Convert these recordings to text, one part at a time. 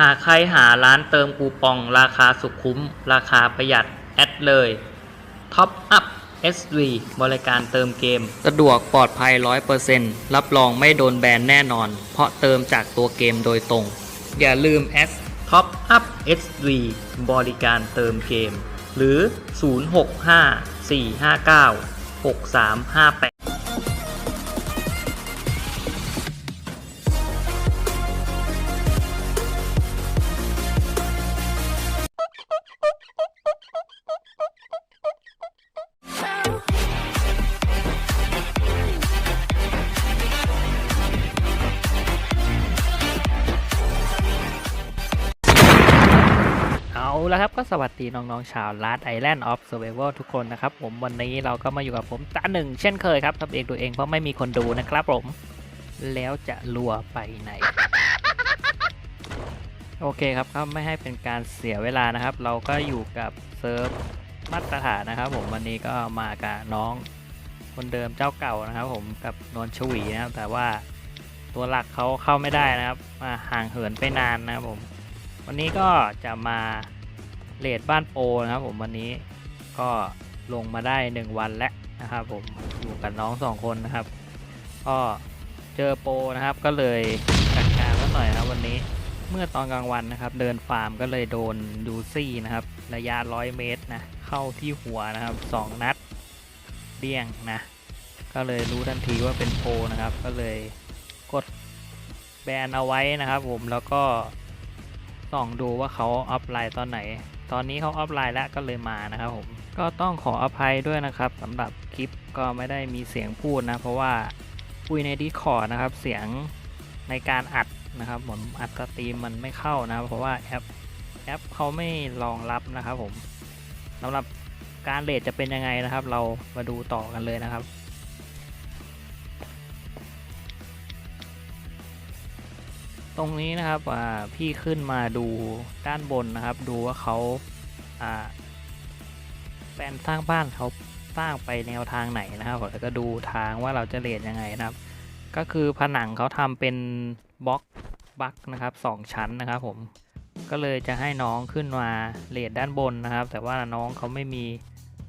หากใครหาร้านเติมคูปองราคาสุขุม ราคาประหยัด แอดเลย Top Up SV บริการเติมเกม สะดวกปลอดภัย 100%รับรองไม่โดนแบนแน่นอน เพราะเติมจากตัวเกมโดยตรง อย่าลืม S Top Up SV บริการเติมเกม หรือ 065 459 6358 เอาละครับก็สวัสดีน้องๆชาวลาดไอแลนด์ออฟเซอร์ไ a ทุกคนนะครับผมวันนี้เราก็มาอยู่กับผมตาหนึ่งเช่นเคยครับทำเองตัวเองเพราะไม่มีคนดูนะครับผม แล้วจะรัวไปไหน โอเคครับก็ไม่ให้เป็นการเสียเวลานะครับ เราก็อยู่กับเซิร์ฟมาตรฐานนะครับ ผมวันนี้ก็มากับน้องคนเดิมเจ้าเก่านะครับ ผมกับนวลชวีนะครับแต่ว่าตัวหลักเขาเข้าไม่ได้นะครับมาห่างเหินไปนานนะครับผมวันนี้ก็จะมา เลดบ้านโปนะครับผมวันนี้ก็ลงมาได้ 1 วันแล้วนะครับผมอยู่กับน้องสองคนนะครับ ก็เจอโปนะครับก็เลยจัดการแล้หน่อยนะครับวันนี้เมื่อตอนกลางวันนะครับ เดินฟาร์มก็เลยโดนยูซี่นะครับ ระยะ 100 เมตรนะ เข้าที่หัวนะครับ 2 นัดเดี้ยงนะ ก็เลยรู้ทันทีว่าเป็นโปนะครับ ก็เลยกดแบนเอาไว้นะครับผมแล้วก็ส่องดูว่าเขาอัพไลน์ตอนไหน ตอนนี้เขาอัพไลน์แล้วก็เลยมานะครับผม ก็ต้องขออภัยด้วยนะครับสำหรับคลิปก็ไม่ได้มีเสียงพูดนะ เพราะว่าคุยใน Discord นะครับ เสียงในการอัดนะครับผมอัดสตรีมมันไม่เข้านะ เพราะว่าแอปแอปเขาไม่รองรับนะครับผมสำหรับการเลทจะเป็นยังไงนะครับ เรามาดูต่อกันเลยนะครับ ตรงนี้นะครับพี่ขึ้นมาดูด้านบนนะครับ ดูว่าเขาแปลนสร้างบ้านเขาสร้างไปแนวทางไหนนะครับแล้วก็ดูทางว่าเราจะเลดยังไงนะครับ ก็คือผนังเขาทำเป็นบล็อกบักนะครับสองชั้นนะครับผมก็เลยจะให้น้องขึ้นมาเลดด้านบนนะครับ แต่ว่าน้องเขาไม่มี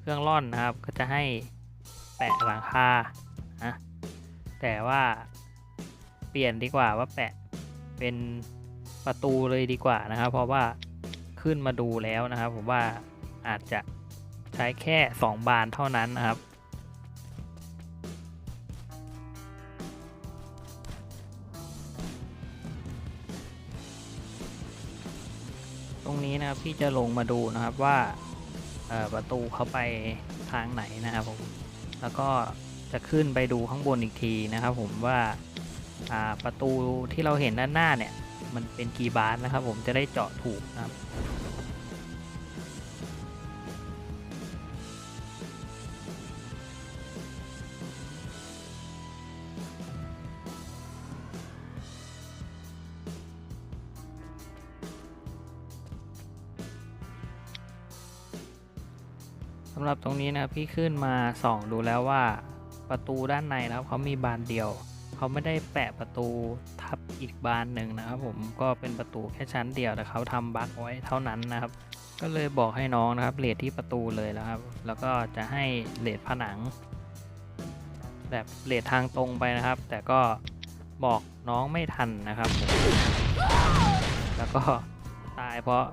เครื่องร่อนนะครับ ก็จะให้แปะหลังคานะแต่ว่าเปลี่ยนดีกว่าว่าแปะ เป็นประตูเลยดีกว่านะครับ เพราะว่าขึ้นมาดูแล้วนะครับ ผมว่าอาจจะใช้แค่ 2 บานเท่านั้นนะครับ ตรงนี้นะครับพี่จะลงมาดูนะครับว่าประตูเขาไปทางไหนนะครับผมแล้วก็จะขึ้นไปดูข้างบนอีกทีนะครับ ผมว่า ประตูที่เราเห็นด้านหน้าเนี่ย มันเป็นกีบาทนะครับ ผมจะได้เจาะถูกนะครับสำหรับตรงนี้นะครับพี่ขึ้นมาส่องดูแล้วว่าประตูด้านในนะครับเขามีบานเดียว เขาไม่ได้แปะประตูทับอีกบานหนึ่งนะครับผมก็เป็นประตูแค่ชั้นเดียวแต่เขาทำบั๊กไว้เท่านั้นนะครับ ก็เลยบอกให้น้องนะครับเลทที่ประตูเลยนะครับ แล้วก็จะให้เลทผนัง แบบเลททางตรงไปนะครับ แต่ก็บอกน้องไม่ทันนะครับ แล้วก็ตายเพราะ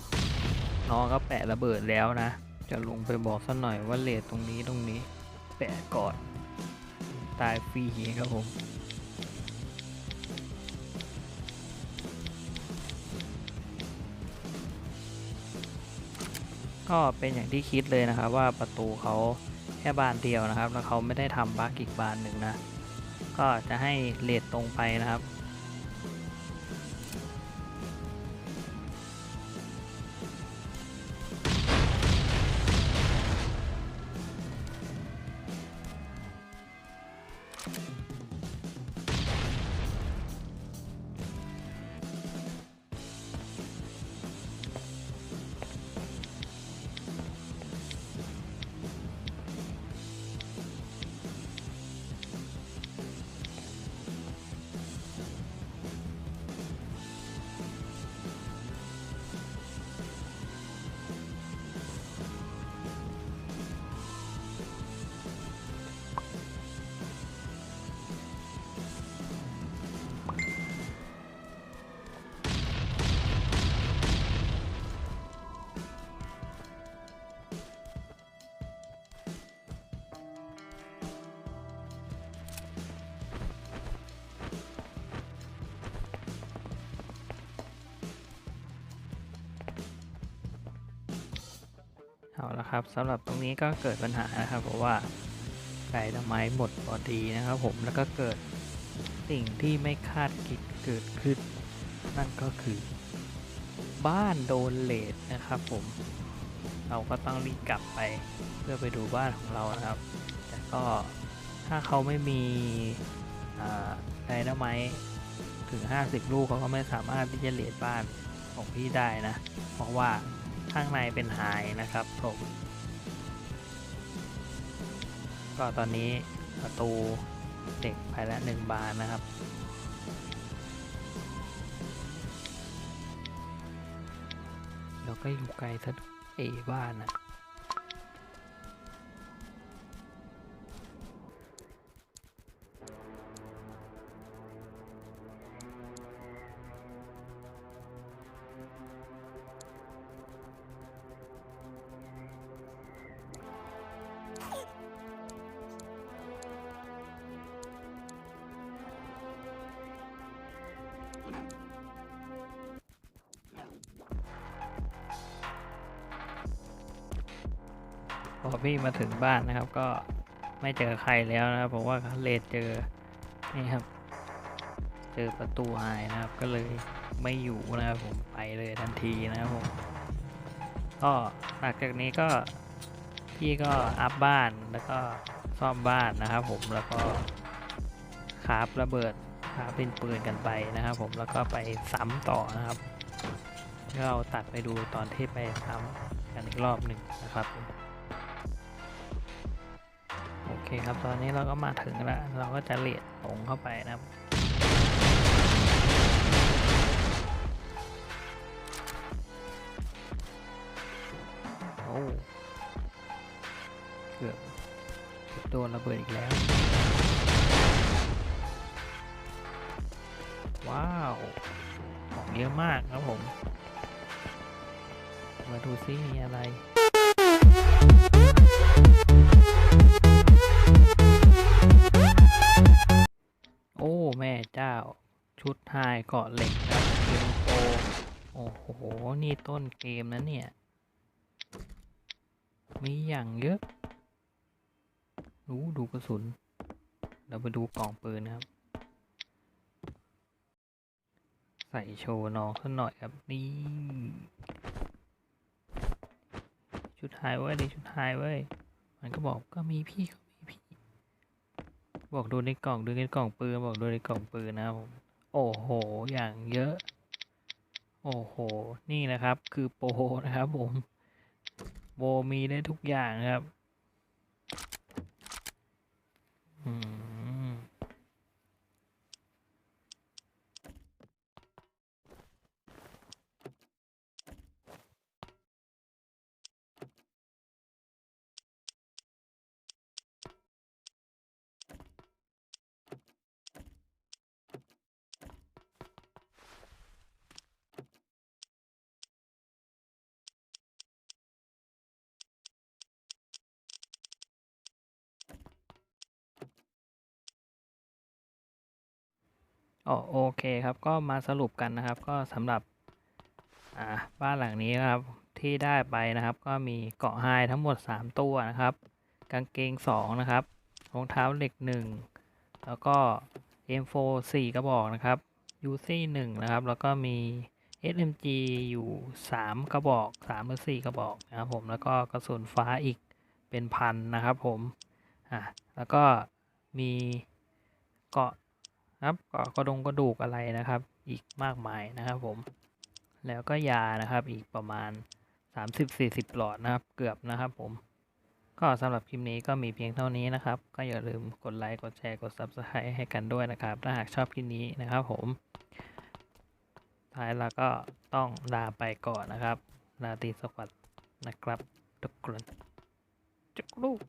น้องก็แปะระเบิดแล้วนะ จะลงไปบอกสักหน่อยว่าเลทตรงนี้ตรงนี้ แปะก่อน ตายฟรีครับผม ก็เป็นอย่างที่คิดเลยนะครับว่าประตูเขาแค่บานเดียวนะครับ แล้วเขาไม่ได้ทำบั๊กอีกบานหนึ่งนะ ก็จะให้เลทตรงไปนะครับ เอาละครับสำหรับตรงนี้ก็เกิดปัญหานะครับเพราะว่าไก่ดไม้หมดพอดีนะครับผมแล้วก็เกิดสิ่งที่ไม่คาดคิดเกิดขึ้น นั่นก็คือ บ้านโดนเลดนะครับผมเราก็ต้องรีบกลับไปเพื่อไปดูบ้านของเรานะครับ แต่ก็ถ้าเขาไม่มีไดนาไมถึง 50 ลูกเขาก็ไม่สามารถที่จะเลดบ้านของพี่ได้นะ เพราะว่า ข้างในเป็นไฮนะครับผมก็ตอนนี้ประตูเด็กไปละหนึ่งบานนะครับ เราก็อยู่ไกลซะด้วยเอบ้านนะ พอพี่มาถึงบ้านนะครับ ก็ไม่เจอใครแล้วนะครับเพราะว่าเลดเจอนี่ครับ เจอประตูหายนะครับ ก็เลยไม่อยู่นะครับผมไปเลยทันทีนะครับผมก็หลังจากนี้ก็พี่ก็อัพบ้านแล้วก็ซ่อมบ้านนะครับ ผมแล้วก็คราฟระเบิดคราฟเป็นปืนกันไปนะครับ ผมแล้วก็ไปซ้ำต่อนะครับเราตัดไปดูตอนที่ไปซ้ำกันอีกรอบหนึ่งนะครับ คครับ ตอนนี้เราก็มาถึงแล้ว เราก็จะเลียดลงเข้าไปนะครับโอ้เบเกือบโดนระเบิดอีกแล้ว ว้าว ของเยอะมากครับผม มาดูซิมีอะไร โอ้ แม่เจ้า ชุดไฮเกาะเหล็กครับเกมโปโอ้โห นี่ต้นเกมนะเนี่ย มีอย่างเยอะ รู้ดูกระสุน เราไปดูกล่องปืนนะครับ ใส่โชว์น้องสักหน่อยครับ นี่ ชุดไฮเว้ยดิชุดไฮเว้ยมันก็บอกก็มีพี่ก็มีพี่ บอกดูในกล่องดูในกล่องปืนบอกดูในกล่องปืนนะครับผมโอ้โห อย่างเยอะ โอ้โห นี่นะครับ คือโปรนะครับผมโบมีได้ทุกอย่างครับ อืม อ๋อโอเคครับก็มาสรุปกันนะครับ ก็สำหรับอ่าบ้านหลังนี้นะครับที่ได้ไปนะครับ ก็มีเกาะไฮทั้งหมด 3 ตัวนะครับ กางเกง 2 นะครับรองเท้าเหล็ก 1 แล้วก็ M4 4 กระบอกนะครับ UC 1นะครับ แล้วก็มี SMG อยู่ 3 กระบอก3หรือ4กระบอกนะครับผมแล้วก็กระสุนฟ้าอีกเป็นพันนะครับผมอะแล้วก็มีเกาะ ครับกาะกระดงกระดูกอะไรนะครับ อีกมากมายนะครับผม แล้วก็ยานะครับอีกประมาณ 30-40 หลอดนะครับ เกือบนะครับผม ก็สำหรับคลิปนี้ก็มีเพียงเท่านี้นะครับ ก็อย่าลืมกดไลค์ กดแชร์ กด Subscribe ให้กันด้วยนะครับ ถ้าหากชอบคลิปนี้นะครับผม ท้ายเราก็ต้องลาไปก่อนนะครับลาตีสวัสดนะครับทุกคนจุกลูก